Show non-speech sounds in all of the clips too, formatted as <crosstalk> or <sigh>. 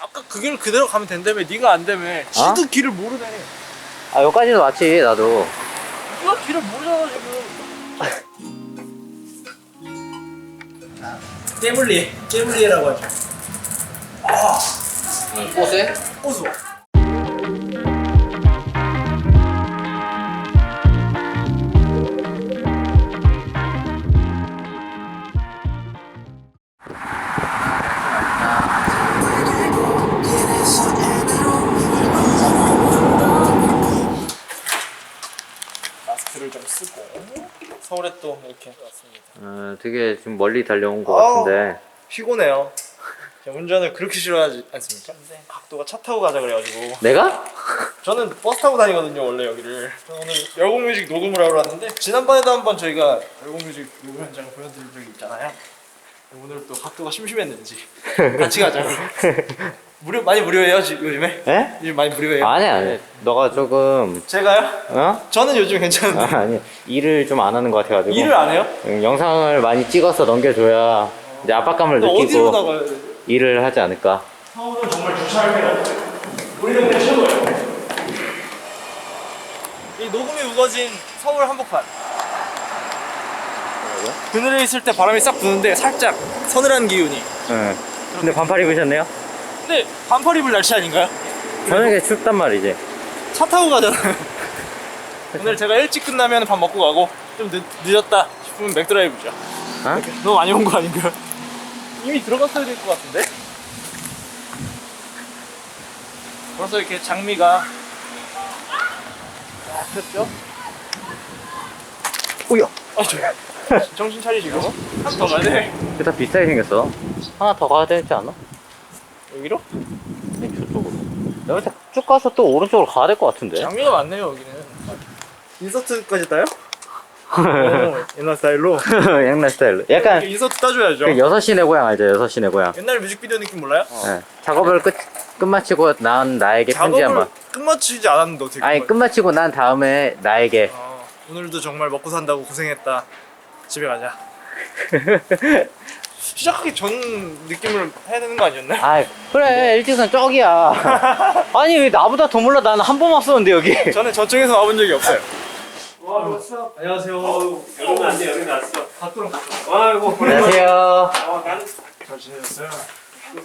아까 그 길 그대로 가면 된다며? 네가 안 되며? 지도 길을 모르네. 아 여기까지도 왔지 나도. 네가 길을 모르잖아 지금. 깨물리 깨물리라고 하죠. 꽃에? 고수 마스크를 좀 쓰고 서울에 또 이렇게 왔습니다 어, 되게 좀 멀리 달려온 것 아우. 같은데 피곤해요 제가 운전을 그렇게 싫어하지 않습니까? 각도가 차 타고 가자 그래가지고 내가? 저는 버스 타고 다니거든요 원래 여기를 오늘 열공뮤직 녹음을 하러 왔는데 지난번에도 한번 저희가 열공뮤직 녹음 현장을 보여드린 적이 있잖아요 오늘 또 각도가 심심했는지 같이 가자 <laughs> 무료 많이 무료해요 지- 요즘에? 에? 요즘 많이 무료해요 아니 아니 너가 조금 제가요? 어? 저는 요즘 괜찮은데 아, 아니 일을 좀 안 하는 것 같아가지고 일을 안 해요? 음, 영상을 많이 찍어서 넘겨줘야 이제 압박감을 어디로 느끼고? 일을 하지 않을까 서울은 정말 주차할 필요 없어요 우리 동네 최고예요 이 녹음이 우거진 서울 한복판 그늘에 있을 때 바람이 싹 부는데 살짝 서늘한 기운이 응. 근데 반팔 입으셨네요? 근데 반팔 입을 날씨 아닌가요? 저녁에 춥단 말이지 차 타고 가잖아요 오늘 제가 일찍 끝나면 밥 먹고 가고 좀 늦, 늦었다 싶으면 맥드라이브죠 어? 너무 많이 온 거 아닌가요? 이미 들어갔어야 될 것 같은데? 벌써 이렇게 장미가 쫙 폈죠? 오야 아, 저 정신 차리시고. 한더 가야 돼. 이게 다 비슷하게 생겼어. 하나 더 가야 되지 않아? 여기로? 아니 저쪽으로. 여기 쭉 가서 또 오른쪽으로 가야 될 것 같은데. 장미가 많네요 여기는. 인서트까지 따요? 오, 옛날 스타일로? <laughs> 옛날 스타일로. 약간 인서트 따줘야죠. 그 여섯 시내 고향 알죠 여섯 시내 고향. 옛날 뮤직비디오 느낌 몰라요? 예. 작업을 끝, 끝마치고 난 나에게 편지 작업을 한번. 끝마치지 않았는데 어떻게 아니 그걸- 끝마치고 난 다음에 나에게. 어, 오늘도 정말 먹고 산다고 고생했다 집에 가자 <laughs> 시작하기 전 느낌을 해야 되는 거 아니었나? 아 그래 일직선 저기야 <laughs> 아니 왜 나보다 더 몰라 나는 한번 왔었는데 여기 저는 저쪽에서 와본 적이 없어요 와 왔어 안녕하세요 여기는 안 돼, 여기는 왔어. 갓도랑 아이고, 안녕하세요 아, 나는 잘 지내셨어요?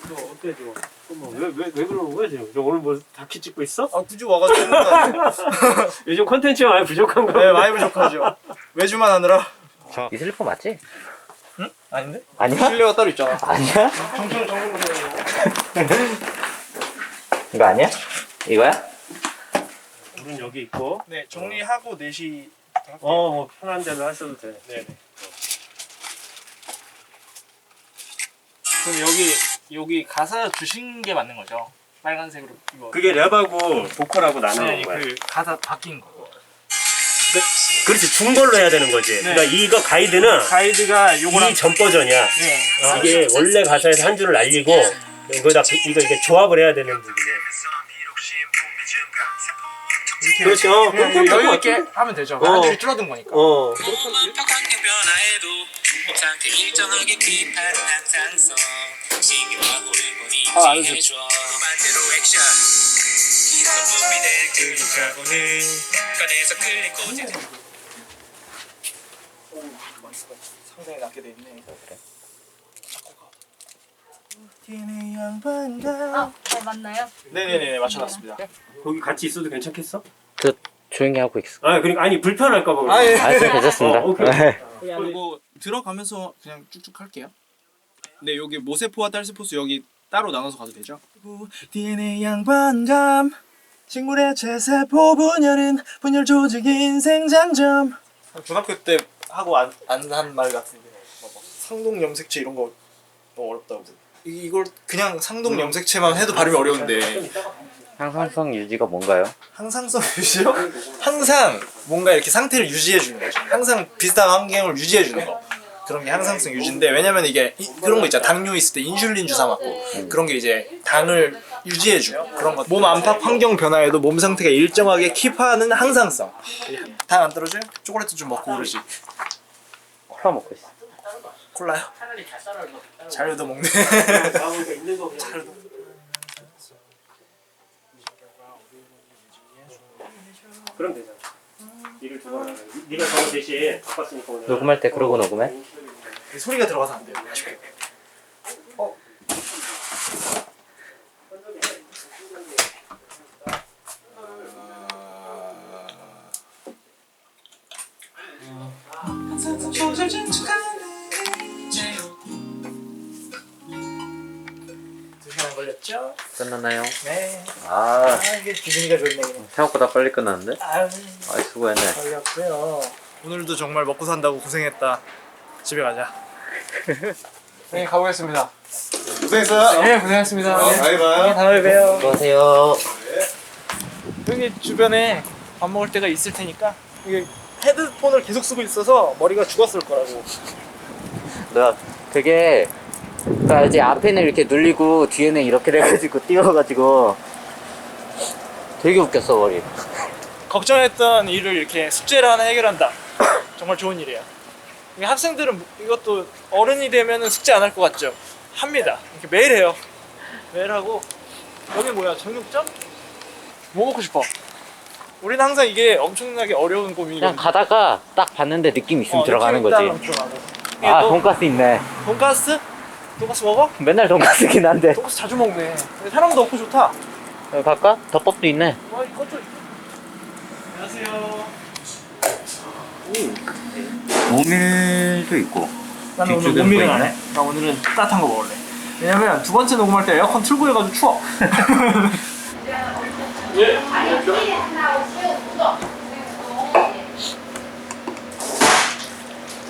또 어때, 저? 어머, 왜, 왜, 왜 그러는 거야, 지금? 저 오늘 뭐 다큐 찍고 있어? 아 굳이 와가지고 했는? <laughs> 요즘 콘텐츠가 많이 부족한가 네 많이 부족하죠 외주만 하느라 이 슬리퍼 맞지? 응? 아닌데? 아니야? 실내가 따로 있잖아 아니야? 정신을 정신 보세요 이거 아니야? 이거야? 물은 여기 있고. 네 정리하고 4시 어, 뭐 편한 대로 하셔도 돼. 네네 그럼 여기 여기 가사 주신 게 맞는 거죠? 빨간색으로 이거 그게 랩하고 보컬하고 나누는 네, 거야. 그 가사 바뀐 거 그렇지, 준 걸로 해야 되는 거지. 네. 그러니까 이거 가이드는 가이드가 요거랑 이 전 버전이야. 네. 이게 원래 가사에서 한 줄을 날리고, 이거다, 그- 이거 이렇게 조합을 해야 되는. 이렇게 그렇지, 어, 그냥 그렇게 여유 할 있게 하면 되죠. 어. 한 줄이 줄어든 거니까. 어. 변화에도 상태 일정하게 아, 반대로 액션 될 꺼내서 클릭 꽂아 오, 상당히 낮게 돼 있네. 그래. DNA 양반가. 아, 네, 맞나요? 네네네 맞춰놨습니다. 거기 같이 있어도 괜찮겠어? 저 조용히 하고 있어 아, 그러니까, 아니, 불편할까 봐. 그래. 아 예. 아 저 괜찮습니다 어, 오케이. 그리고 들어가면서 그냥 쭉쭉 할게요. 네 여기 모세포와 딸스포스 여기 따로 나눠서 가도 되죠? DNA 양반감 식물의 제세포 분열은 분열 조직 인생 장점 중학교 때 하고 안한 말 같은데 뭐, 뭐 상동 염색체 이런 거 너무 어렵다고 이, 이걸 그냥 상동 염색체만 해도 발음이 어려운데 항상성 유지가 뭔가요? 항상성 유지요? 항상 뭔가 이렇게 상태를 유지해 주는 거죠. 항상 비슷한 환경을 유지해 주는 거. 그런 게 항상성 유지인데 왜냐면 이게 이- 그런 거 있잖아. 당뇨 있을 때 인슐린 주사 맞고 그런 게 이제 당을 유지해 줘. 그런 거. 몸 안팎 환경 변화에도 몸 상태가 일정하게 킵하는 항상성. 다안 떨어져요? 초콜릿 좀 먹고 그러지. 콜라 먹고 있어. 콜라요? 차라리 먹네. 나오니까 그럼 되잖아. 일을 두번 하는. 네가 저거 대신 바빴으니까 오늘. 녹음할 때 그러고 녹음해? 소리가 들어가서 안 돼요. 아쉽게. 걸렸죠? 끝났나요? 네. 아 아 이게 기분이가 좋네 그냥. 생각보다 빨리 끝났는데? 아유 아 수고했네 걸렸고요. 오늘도 정말 먹고 산다고 고생했다. 집에 가자. 네 가보겠습니다. 고생했어요. 네 고생했습니다. 어, 다음에 봐요. 다음에 봬요. 수고하세요 여기 주변에 밥 먹을 때가 있을 테니까 이게 헤드폰을 계속 쓰고 있어서 머리가 죽었을 거라고. 나 되게 그 알지 앞에는 이렇게 눌리고 뒤에는 이렇게 돼가지고 <laughs> 띄워가지고 되게 웃겼어 머리 걱정했던 일을 이렇게 숙제를 하나 해결한다. <coughs> 정말 좋은 일이야. 이 학생들은 이것도 어른이 되면 숙제 안 할 것 같죠? 합니다. 이렇게 매일 해요. 매일 하고 여기 뭐야 정육점? 뭐 먹고 싶어? 우리는 항상 이게 엄청나게 어려운 그냥 고민이거든. 가다가 딱 봤는데 느낌 있으면 어, 들어가는 거지 딱 들어가고. 이게 아 너 돈가스 있네 돈가스? 돈가스 먹어? 맨날 돈가스긴 한데 돈가스 자주 먹네. 근데 사람도 없고 좋다. 여기 갈까? 덮밥도 있네 와 이것도 안녕하세요. 오밀도 있고 나는 오늘 뒤쪽에 못밀은 뭐안 해. 나 오늘은 따뜻한 거 먹을래. 왜냐면 두 번째 녹음할 때 에어컨 틀고 해가지고 추워. <laughs>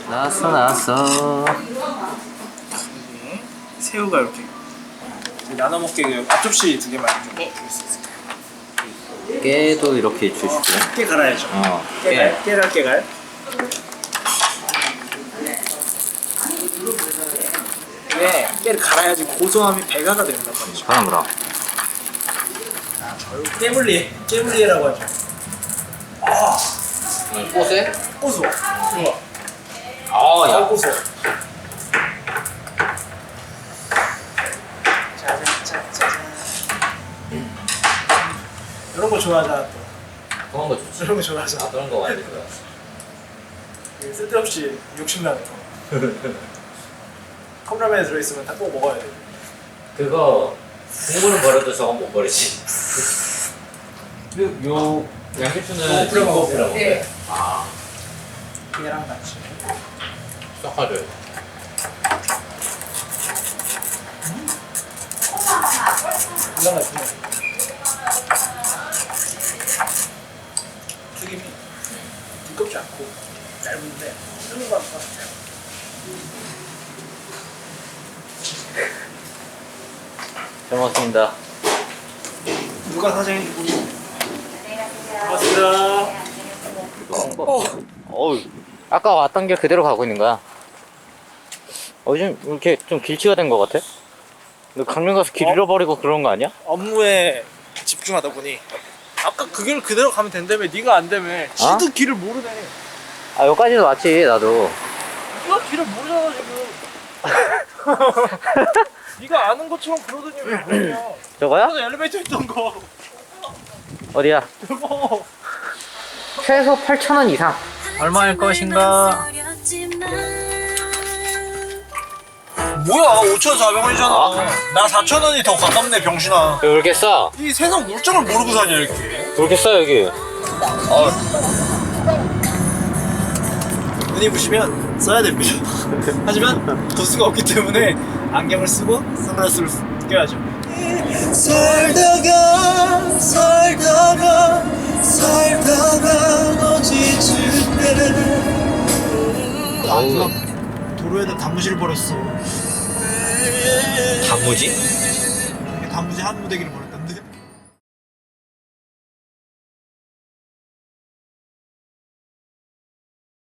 나왔어 나왔어 새우가 이렇게 나눠 먹게 앞접시 두 개만 좀 드릴 수 있을까요? 깨도 이렇게 주시고 깨 갈아야죠. 어 깨갈, 깨갈, 깨갈. 이게 깨를 갈아야지 고소함이 배가가 된단 말이죠. 그럼 그럼 깨물리, 깨물리라고 하죠. 꽃에? 고소. 좋아. 아 야 고소. 이런 거 좋아하잖아 또. 그런 거 좋지 이런 거 좋아하잖아. 그런 거 완전 좋아 그 쓸데없이 욕심나는 거. <laughs> 컵라면에 들어있으면 다 꼭 먹어야 돼. 그거 국물은 버려도 저건 못 버리지 그리고 요 양배추는 뿌려 먹어. 뿌려 먹어 예. 깨랑 같이. 섞어줘요 금방 맛있 쓰는 거 같아요. 잘 먹었습니다 누가 사장이고? 고맙습니다. 어. 어우 아까 왔던 길 그대로 가고 있는 거야 어, 요즘 이렇게 좀 길치가 된거 같아? 너 강릉 가서 길 어? 잃어버리고 그런 거 아니야? 업무에 집중하다 보니 아까 그 길 그대로 가면 된다며 네가 안 되며 지도 길을 모르네. 아 여기까지도 왔지 나도 네가 길을 모르잖아 지금. <laughs> 네가 아는 것처럼 그러더니 왜 모르냐? 저거야? 아까 엘리베이터 있던 거. 어디야? 저거. 최소 8,000원 이상 얼마일 것인가? 뭐야 5,400원이잖아 나 4,000원이 더 가깝네 병신아 왜 이렇게 싸? 이 세상 물정을 모르고 사냐 이렇게 왜 이렇게 싸 여기 눈이 부시면 써야 됩니다. <laughs> 하지만 도수가 없기 때문에 안경을 쓰고 선글라스를 껴야죠. 살다가 살다가 살다가 너 지칠 때 아, 도로에다 단무지를 버렸어. 단무지? 단무지 한 무대기를 버렸다